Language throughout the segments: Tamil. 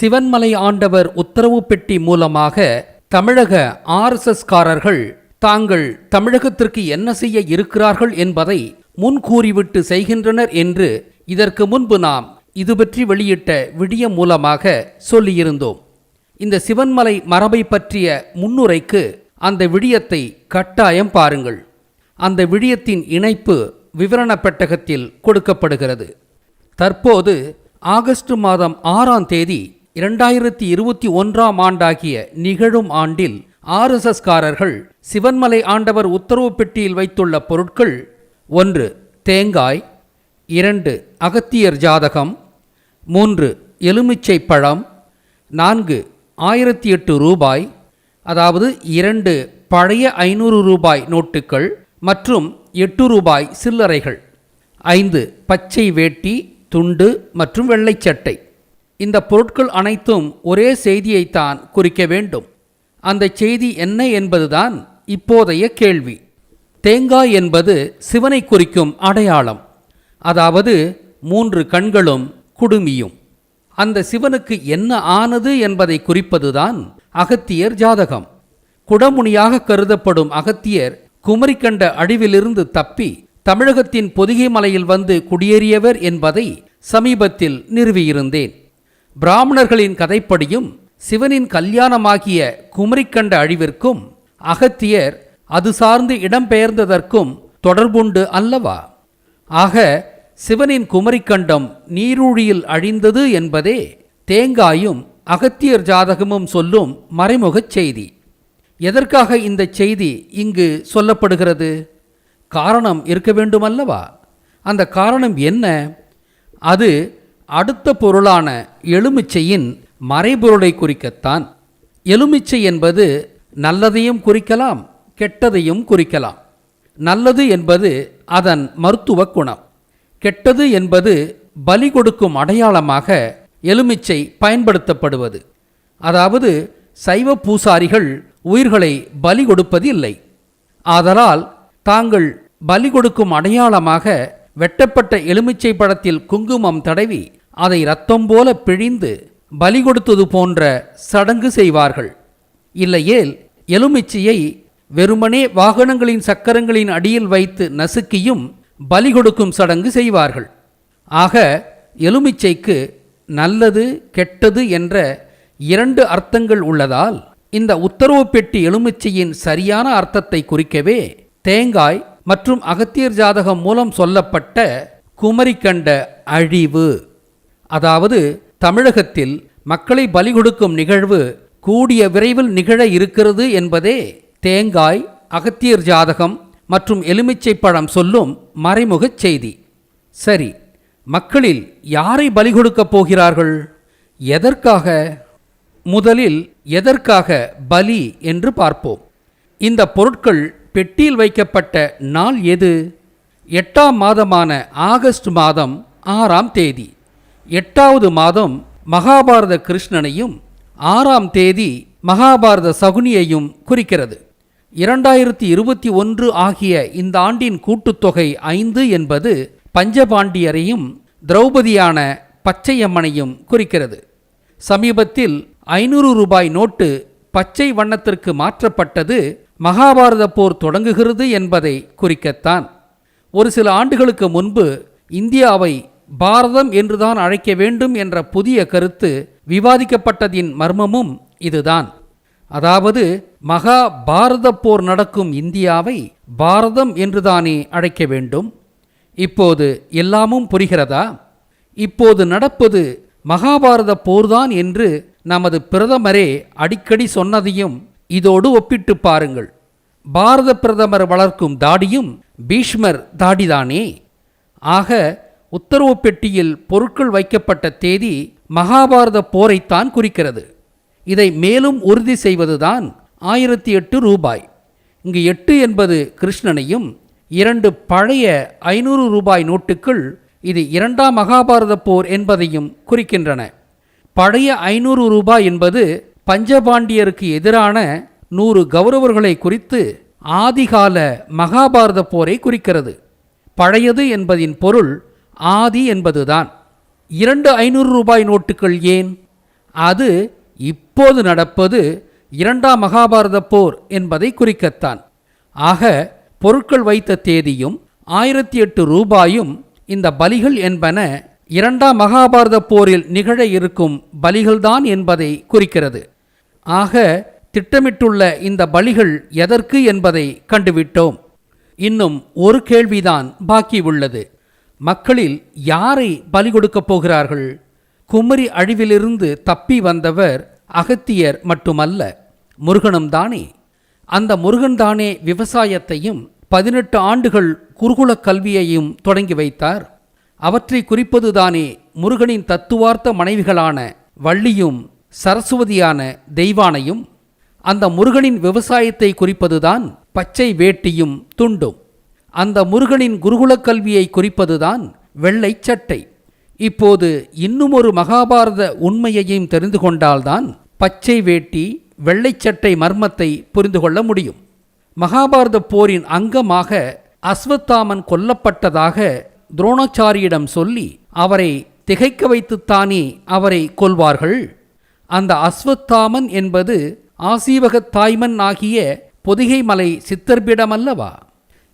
சிவன்மலை ஆண்டவர் உத்தரவு பெட்டி மூலமாக தமிழக ஆர்எஸ்எஸ்காரர்கள் தாங்கள் தமிழகத்திற்கு என்ன செய்ய இருக்கிறார்கள் என்பதை முன்கூறிவிட்டு செய்கின்றனர் என்று இதற்கு முன்பு நாம் இது பற்றி வெளியிட்ட விடியம் மூலமாக சொல்லியிருந்தோம். இந்த சிவன்மலை மரபை பற்றிய முன்னுரைக்கு அந்த விடியத்தை கட்டாயம் பாருங்கள். அந்த விடியத்தின் இணைப்பு விவரண பெட்டகத்தில் கொடுக்கப்படுகிறது. தற்போது ஆகஸ்ட் மாதம் ஆறாம் தேதி இரண்டாயிரத்தி இருபத்தி ஒன்றாம் ஆண்டாகிய நிகழும் ஆண்டில் ஆர்எஸ்எஸ்காரர்கள் சிவன்மலை ஆண்டவர் உத்தரவு பெட்டியில் வைத்துள்ள பொருட்கள் ஒன்று தேங்காய் இரண்டு அகத்தியர் ஜாதகம் மூன்று எலுமிச்சை பழம் நான்கு ஆயிரத்தி எட்டு ரூபாய் அதாவது இரண்டு பழைய ஐநூறு ரூபாய் நோட்டுகள் மற்றும் எட்டு ரூபாய் சில்லறைகள். ஐந்து பச்சை வேட்டி துண்டு மற்றும் வெள்ளைச்சட்டை இந்த பொருட்கள் அனைத்தும் ஒரே செய்தியைத்தான் குறிக்க வேண்டும். அந்த செய்தி என்ன என்பதுதான் இப்போதைய கேள்வி. தேங்காய் என்பது சிவனை குறிக்கும் அடையாளம். அதாவது மூன்று கண்களும் குடுமியும். அந்த சிவனுக்கு என்ன ஆனது என்பதை குறிப்பதுதான் அகத்தியர் ஜாதகம். குடமுனியாக கருதப்படும் அகத்தியர் குமரிக்கண்ட அழிவிலிருந்து தப்பி தமிழகத்தின் பொதிகை மலையில் வந்து குடியேறியவர் என்பதை சமீபத்தில் நிறுவியிருந்தேன். பிராமணர்களின் கதைப்படியும் சிவனின் கல்யாணமாகிய குமரிக்கண்ட அழிவிற்கும் அகத்தியர் அது சார்ந்து இடம்பெயர்ந்ததற்கும் தொடர்புண்டு அல்லவா? ஆக சிவனின் குமரிக்கண்டம் நீரூழியில் அழிந்தது என்பதே தேங்காயும் அகத்தியர் ஜாதகமும் சொல்லும் மறைமுகச் செய்தி. எதற்காக இந்த செய்தி இங்கு சொல்லப்படுகிறது? காரணம் இருக்க வேண்டுமல்லவா? அந்த காரணம் என்ன? அது அடுத்த பொருளான எலுமிச்சையின் மறைபொருளை குறிக்கத்தான். எலுமிச்சை என்பது நல்லதையும் குறிக்கலாம் கெட்டதையும் குறிக்கலாம். நல்லது என்பது அதன் மருத்துவ குணம். கெட்டது என்பது பலி கொடுக்கும் அடையாளமாக எலுமிச்சை பயன்படுத்தப்படுவது. அதாவது சைவ பூசாரிகள் உயிர்களை பலி கொடுப்பது இல்லை ஆதலால் தாங்கள் பலி கொடுக்கும் அடையாளமாக வெட்டப்பட்ட எலுமிச்சை படத்தில் குங்குமம் தடவி அதை ரத்தம் போல பிழிந்து பலி கொடுத்தது போன்ற சடங்கு செய்வார்கள். இல்லையேல் எலுமிச்சையை வெறுமனே வாகனங்களின் சக்கரங்களின் அடியில் வைத்து நசுக்கியும் பலி கொடுக்கும் சடங்கு செய்வார்கள். ஆக எலுமிச்சைக்கு நல்லது கெட்டது என்ற இரண்டு அர்த்தங்கள் உள்ளதால் இந்த உத்தரவு பெட்டி எலுமிச்சையின் சரியான அர்த்தத்தை குறிக்கவே தேங்காய் மற்றும் அகத்தியர் ஜாதகம் மூலம் சொல்லப்பட்ட குமரி கண்ட அழிவு. அதாவது தமிழகத்தில் மக்களை பலி கொடுக்கும் நிகழ்வு கூடிய விரைவில் நிகழ இருக்கிறது என்பதே தேங்காய் அகத்தியர் ஜாதகம் மற்றும் எலுமிச்சை பழம் சொல்லும் மறைமுகச் செய்தி. சரி மக்களில் யாரை பலி கொடுக்கப் போகிறார்கள்? எதற்காக? முதலில் எதற்காக பலி என்று பார்ப்போம். இந்த பொருட்கள் பெட்டியில் வைக்கப்பட்ட நாள் எது? எட்டாம் மாதமான ஆகஸ்ட் மாதம் ஆறாம் தேதி. எட்டாவது மாதம் மகாபாரத கிருஷ்ணனையும் ஆறாம் தேதி மகாபாரத சகுனியையும் குறிக்கிறது. இரண்டாயிரத்தி இருபத்தி ஒன்று ஆகிய இந்த ஆண்டின் கூட்டுத்தொகை ஐந்து என்பது பஞ்சபாண்டியரையும் திரௌபதியான பச்சையம்மனையும் குறிக்கிறது. சமீபத்தில் ஐநூறு ரூபாய் நோட்டு பச்சை வண்ணத்திற்கு மாற்றப்பட்டது மகாபாரத போர் தொடங்குகிறது என்பதை குறிக்கத்தான். ஒரு சில ஆண்டுகளுக்கு முன்பு இந்தியாவை பாரதம் என்றுதான் அழைக்க வேண்டும் என்ற புதிய கருத்து விவாதிக்கப்பட்டதின் மர்மமும் இதுதான். அதாவது மகா பாரத போர் நடக்கும் இந்தியாவை பாரதம் என்றுதானே அழைக்க வேண்டும்? இப்போது எல்லாமும் புரிகிறதா? இப்போது நடப்பது மகாபாரத போர்தான் என்று நமது பிரதமரே அடிக்கடி சொன்னதையும் இதோடு ஒப்பிட்டு பாருங்கள். பாரத பிரதமர் வளர்க்கும் தாடியும் பீஷ்மர் தாடிதானே? ஆக உத்தரவு பெட்டியில் பொருட்கள் வைக்கப்பட்ட தேதி மகாபாரத போரைத்தான் குறிக்கிறது. இதை மேலும் உறுதி செய்வதுதான் ஆயிரத்தி எட்டு ரூபாய். இங்கு எட்டு என்பது கிருஷ்ணனையும் இரண்டு பழைய ஐநூறு ரூபாய் நோட்டுகள் இது இரண்டாம் மகாபாரத போர் என்பதையும் குறிக்கின்றன. பழைய ஐநூறு ரூபாய் என்பது பஞ்சபாண்டியருக்கு எதிரான நூறு கௌரவர்களை குறித்து ஆதிகால மகாபாரத போரை குறிக்கிறது. பழையது என்பதின் பொருள் ஆதி என்பதுதான். இரண்டு ஐநூறு ரூபாய் நோட்டுகள் ஏன்? அது இப்போது நடப்பது இரண்டாம் மகாபாரத போர் என்பதை குறிக்கத்தான். ஆக பொருட்கள் வைத்த தேதியும் ஆயிரத்தி எட்டு ரூபாயும் இந்த பலிகள் என்பன இரண்டாம் மகாபாரத போரில் நிகழ இருக்கும் பலிகள்தான் என்பதை குறிக்கிறது. ஆக திட்டமிட்டுள்ள இந்த பலிகள் எதற்கு என்பதை கண்டுவிட்டோம். இன்னும் ஒரு கேள்விதான் பாக்கி உள்ளது மக்களில் யாரை பலி கொடுக்கப் போகிறார்கள்? குமரி அழிவிலிருந்து தப்பி வந்தவர் அகத்தியர் மட்டுமல்ல முருகனும் தானே. அந்த முருகன் தானே விவசாயத்தையும் பதினெட்டு ஆண்டுகள் குருகுல கல்வியையும் தொடங்கி வைத்தார். அவற்றை குறிப்பதுதானே முருகனின் தத்துவார்த்த மனைவிகளான வள்ளியும் சரஸ்வதியான தெய்வானையும். அந்த முருகனின் விவசாயத்தை குறிப்பதுதான் பச்சை வேட்டியும் துண்டும். அந்த முருகனின் குருகுலக் கல்வியை குறிப்பதுதான் வெள்ளை சட்டை. இப்போது இன்னும் ஒரு மகாபாரத உண்மையையும் தெரிந்து கொண்டால்தான் பச்சை வேட்டி வெள்ளைச் சட்டை மர்மத்தை புரிந்து கொள்ள முடியும். மகாபாரத போரின் அங்கமாக அஸ்வத்தாமன் கொல்லப்பட்டதாக துரோணாச்சாரியிடம் சொல்லி அவரை திகைக்க வைத்துத்தானே அவரை கொல்வார்கள். அந்த அஸ்வத்தாமன் என்பது ஆசீவகத் தாய்மன் ஆகிய பொதிகை மலை சித்தர்பிடமல்லவா?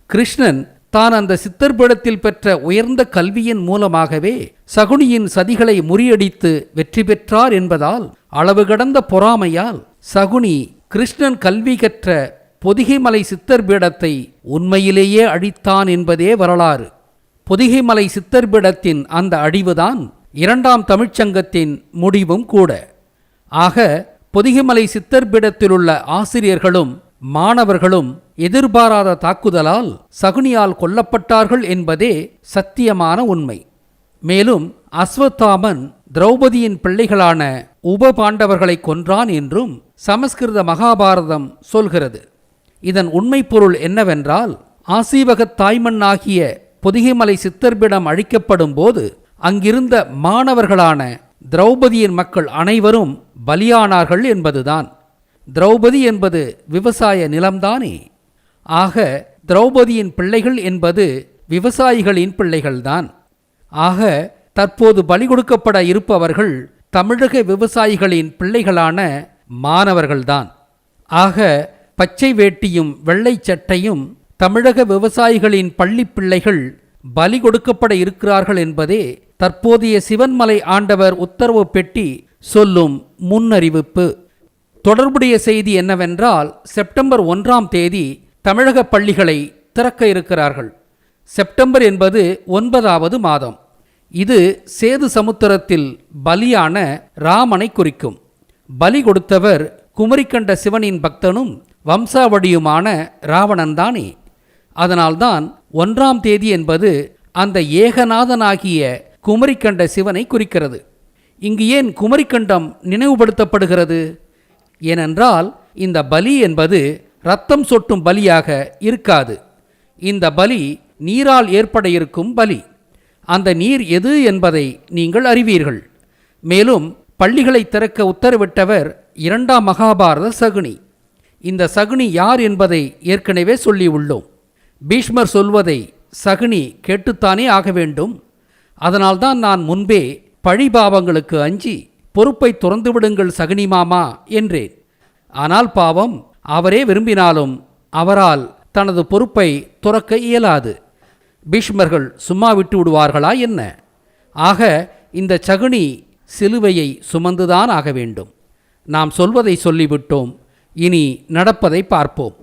கிருஷ்ணன் தான் அந்த சித்தர்பிடத்தில் பெற்ற உயர்ந்த கல்வியின் மூலமாகவே சகுனியின் சதிகளை முறியடித்து வெற்றி பெற்றார் என்பதால் அளவு கடந்த பொறாமையால் சகுனி கிருஷ்ணன் கல்வி கற்ற பொதிகைமலை சித்தர் பீடத்தை உண்மையிலேயே அழித்தான் என்பதே வரலாறு. பொதிகைமலை சித்தர் பீடத்தின் அந்த அழிவுதான் இரண்டாம் தமிழ்ச்சங்கத்தின் முடிவும் கூட. ஆக பொதிகைமலை சித்தர் பீடத்திலுள்ள ஆசிரியர்களும் மாணவர்களும் எதிர்பாராத தாக்குதலால் சகுனியால் கொல்லப்பட்டார்கள் என்பதே சத்தியமான உண்மை. மேலும் அஸ்வத்தாமன் திரௌபதியின் பிள்ளைகளான உப பாண்டவர்களை கொன்றான் என்றும் சமஸ்கிருத மகாபாரதம் சொல்கிறது. இதன் உண்மை பொருள் என்னவென்றால் ஆசீவகத் தாய்மண்ணாகிய பொதிகைமலை சித்தர்பிடம் அழிக்கப்படும் போது அங்கிருந்த மாணவர்களான திரௌபதியின் மக்கள் அனைவரும் பலியானார்கள் என்பதுதான். திரௌபதி என்பது விவசாய நிலம்தானே? ஆக திரௌபதியின் பிள்ளைகள் என்பது விவசாயிகளின் பிள்ளைகள்தான். ஆக தற்போது பலி கொடுக்கப்பட இருப்பவர்கள் தமிழக விவசாயிகளின் பிள்ளைகளான மாணவர்கள்தான். ஆக பச்சை வேட்டியும் வெள்ளை சட்டையும் தமிழக விவசாயிகளின் பள்ளி பிள்ளைகள் பலி கொடுக்கப்பட இருக்கிறார்கள் என்பதே தற்போதைய சிவன்மலை ஆண்டவர் உத்தரவு பெட்டி சொல்லும் முன்னறிவிப்பு. தொடர்புடைய செய்தி என்னவென்றால் செப்டம்பர் ஒன்றாம் தேதி தமிழக பள்ளிகளை திறக்க இருக்கிறார்கள். செப்டம்பர் என்பது ஒன்பதாவது மாதம். இது சேது சமுத்திரத்தில் பலியான ராமனை குறிக்கும். பலி கொடுத்தவர் குமரிக்கண்ட சிவனின் பக்தனும் வம்சாவடியுமான ராவணன்தானே. அதனால்தான் ஒன்றாம் தேதி என்பது அந்த ஏகநாதனாகிய குமரிக்கண்ட சிவனை குறிக்கிறது. இங்கு ஏன் குமரிக்கண்டம் நினைவுபடுத்தப்படுகிறது? ஏனென்றால் இந்த பலி என்பது ரத்தம் சொட்டும் பலியாக இருக்காது. இந்த பலி நீரால் ஏற்பட இருக்கும் பலி. அந்த நீர் எது என்பதை நீங்கள் அறிவீர்கள். மேலும் பள்ளிகளை திறக்க உத்தரவிட்டவர் இரண்டாம் மகாபாரத சகுனி. இந்த சகுனி யார் என்பதை ஏற்கனவே சொல்லியுள்ளோம். பீஷ்மர் சொல்வதை சகுனி கேட்டுத்தானே ஆக வேண்டும். அதனால்தான் நான் முன்பே பழிபாவங்களுக்கு அஞ்சி பொறுப்பை துறந்துவிடுங்கள் சகுனி மாமா என்றேன். ஆனால் பாவம் அவரே விரும்பினாலும் அவரால் தனது பொறுப்பை துறக்க இயலாது. பீஷ்மர்கள் சும்மா விட்டு விடுவார்களா என்ன? ஆக இந்த சகுனி சிலுவையை சுமந்துதான் ஆக வேண்டும். நாம் சொல்வதை சொல்லிவிட்டோம். இனி நடப்பதை பார்ப்போம்.